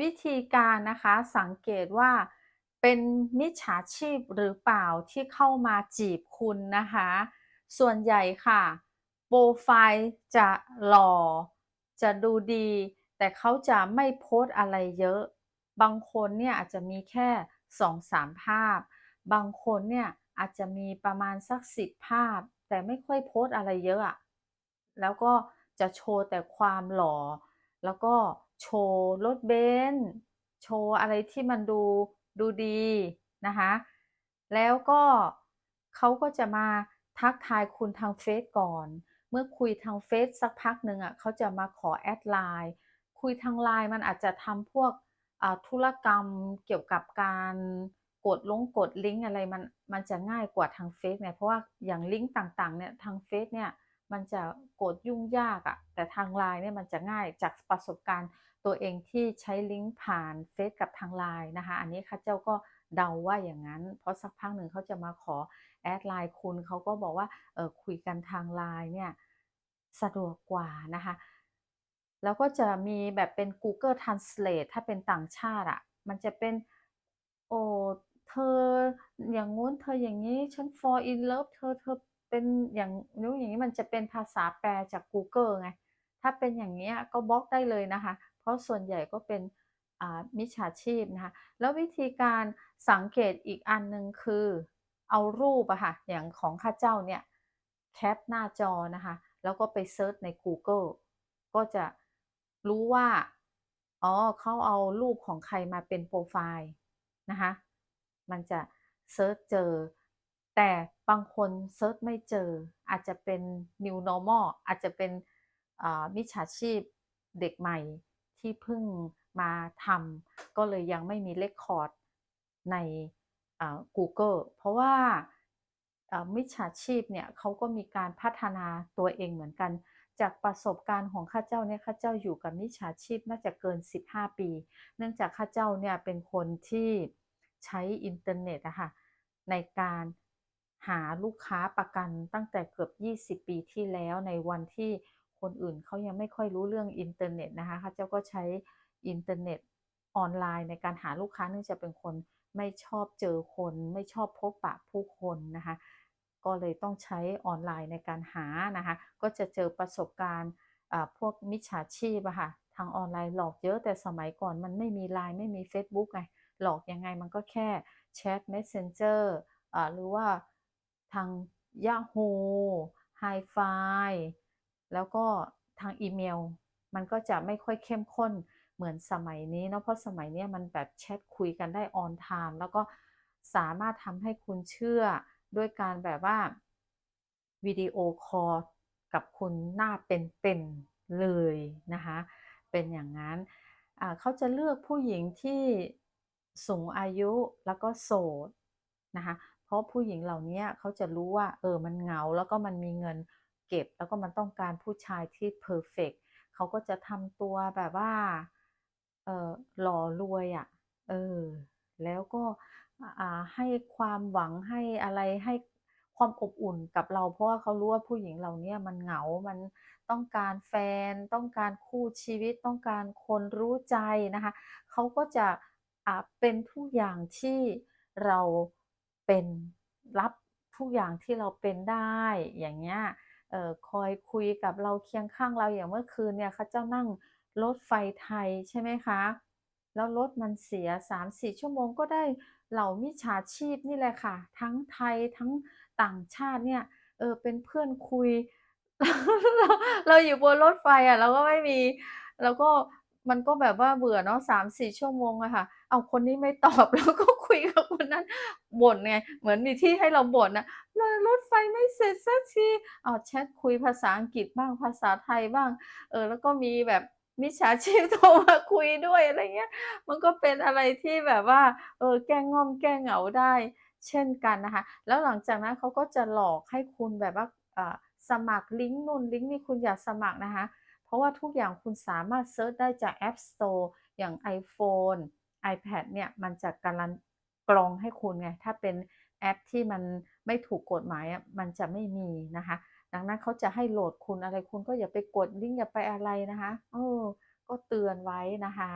วิธีการนะคะสังเกตว่าเป็นมิจฉาชีพหรือเปล่าที่เข้ามาจีบคุณนะคะ ส่วนใหญ่ค่ะ โปรไฟล์จะหล่อ จะดูดี แต่เขาจะไม่โพสอะไรเยอะ บางคนเนี่ยอาจจะมีแค่2-3ภาพ บางคนเนี่ยอาจจะมีประมาณสัก10ภาพ แต่ไม่ค่อยโพสอะไรเยอะอะ แล้วก็จะโชว์แต่ความหล่อ แล้วก็โชว์รถเบนซ์โชว์อะไรที่มันดูดูดีนะคะแล้วก็เขาก็จะมาทักทายคุณทางเฟซก่อน เมื่อคุยทางเฟซสักพักหนึ่งอะเขาจะมาขอแอดไลน์คุยทางไลน์มันอาจจะทำพวกธุรกรรมเกี่ยวกับการกดลงกดลิงก์อะไรมันมันจะง่ายกว่าทางเฟซไงเพราะว่าอย่างลิงก์ต่างๆเนี่ยทางเฟซเนี่ย มันจะกดยุ่งยากอะแต่ทางไลน์เนี่ยมันจะง่ายจากประสบการณ์ตัวเองที่ใช้ลิงก์ผ่านเฟซกับทางไลน์นะคะ อันนี้ข้าเจ้าก็เดาว่าอย่างนั้น เพราะสักพักหนึ่งเขาจะมาขอแอดไลน์คุณเขาก็บอกว่าเออคุยกันทางไลน์เนี่ยสะดวกกว่านะคะแล้วก็จะมีแบบเป็น Google Translate ถ้าเป็นต่างชาติอะมันจะเป็น โอ้ เธออย่างงู้น เธออย่างนี้ ฉัน fall in love เธอ เธอ เป็นอย่างนู้นอย่างนี้มันจะเป็นภาษาแปลจาก Google ไง ถ้าเป็นอย่างเงี้ก็บล็อกได้เลยนะคะ เพราะส่วนใหญ่ก็เป็นมิจฉาชีพนะคะ แล้ววิธีการสังเกตอีกอันหนึ่งคือเอารูปอะค่ะ อย่างของข้าเจ้าเนี่ยแคปหน้าจอนะคะ แล้วก็ไปเซิร์ชใน Google ก็จะรู้ว่า อ๋อเขาเอารูปของใครมาเป็นโปรไฟล์นะคะ มันจะเซิร์ชเจอ แต่บางคนเซิร์ชไม่เจอ อาจจะเป็น new normal อาจจะเป็นมิจฉาชีพเด็กใหม่ที่เพิ่งมาทำก็เลยยังไม่มีเรคคอร์ดใน Google เพราะว่าอ่ามิจฉาชีพเนี่ยเขาก็มีการพัฒนาตัวเองเหมือนกัน จากประสบการณ์ของข้าเจ้าเนี่ยข้าเจ้าอยู่กับมิจฉาชีพน่าจะเกิน 15 ปี เนื่องจากข้าเจ้าเนี่ยเป็นคนที่ใช้อินเทอร์เน็ตอะค่ะในการ หาลูกค้าประกันตั้งแต่เกือบ 20 ปีที่แล้วในวันที่คนอื่นเขายังไม่ค่อยรู้เรื่องอินเทอร์เน็ตนะคะข้าเจ้าก็ใช้อินเทอร์เน็ตออนไลน์ในการหาลูกค้าเนื่องจากเป็นคนไม่ชอบเจอคน ไม่ชอบพบปะผู้คนนะคะ ก็เลยต้องใช้ออนไลน์ในการหานะคะ ก็จะเจอประสบการณ์พวกมิจฉาชีพอะค่ะทางออนไลน์หลอกเยอะแต่สมัยก่อนมันไม่มี LINE ไม่มีเฟซบุ๊กไงหลอกยังไงมันก็แค่แชต Messenger อ่าหรือว่า ทาง Yahoo Hi-Fi แล้วก็ทางอีเมล มันก็จะไม่ค่อยเข้มข้นเหมือนสมัยนี้เนาะเพราะสมัยนี้มันแบบแชทคุยกันได้ on time แล้วก็สามารถทำให้คุณเชื่อด้วยการแบบว่าวิดีโอคอลกับคุณหน้าเป็นๆเลยนะคะ เป็นอย่างนั้นเขาจะเลือกผู้หญิงที่สูงอายุแล้วก็โสดนะคะ เพราะผู้หญิงเหล่านี้เขาจะรู้ว่า เออมันเหงาแล้วก็มันมีเงินเก็บ แล้วก็มันต้องการผู้ชายที่เพอร์เฟกต์เขาก็จะทำตัวแบบว่า เออหล่อรวยอะเออ แล้วก็ให้ความหวังให้อะไรให้ความอบอุ่นกับเรา เพราะว่าเขารู้ว่าผู้หญิงเหล่านี้มันเหงา มันต้องการแฟน ต้องการคู่ชีวิต ต้องการคนรู้ใจนะคะ เขาก็จะเป็นทุกอย่างที่เรา เป็นรับทุกอย่างที่เราเป็นได้อย่างเงี้ยออคอยคุยกับเราเคียงข้างเราอย่างเมื่อคืนเนี่ยข้าเจ้านั่งรถไฟไทยใช่ไหมคะ แล้วรถมันเสีย 3-4 ชั่วโมงก็ได้เหล่ามิจฉาชีพนี่แหละค่ะ ทั้งไทยทั้งต่างชาติเนี่ยเออเป็นเพื่อนคุย เราเราอยู่บนรถไฟอะเราก็ไม่มีเราก็ มันก็แบบว่าเบื่อเนาะ3-4ชั่วโมงอะค่ะ เอาคนนี้ไม่ตอบเราก็คุยกับคนนั้นบ่นไง เหมือนมีที่ให้เราบ่นนะ"รอรถไฟไม่เสร็จสักทีเ"อาแชตคุยภาษาอังกฤษบ้างภาษาไทยบ้าง เออ แล้วก็มีแบบมิจฉาชีพโทรมาคุยด้วยอะไรเงี้ย มันก็เป็นอะไรที่แบบว่า เออ แก้ง่อมแก้เหงาได้ เช่นกันนะคะ แล้วหลังจากนั้นเขาก็จะหลอกให้คุณแบบว่าอ่าสมัครลิงก์นู่นลิงก์นี่คุณอย่าสมัครนะคะ เพราะว่าทุกอย่างคุณสามารถเซิร์ชได้จาก App Store อย่าง iPhone iPad เนี่ยมันจะการันกรองให้คุณไง ถ้าเป็นแอปที่มันไม่ถูกกฎหมายอะมันจะไม่มีนะคะ ดังนั้นเขาจะให้โหลดคุณอะไรคุณก็อย่าไปกดลิงก์อย่าไปอะไรนะคะเออก็เตือนไว้นะคะ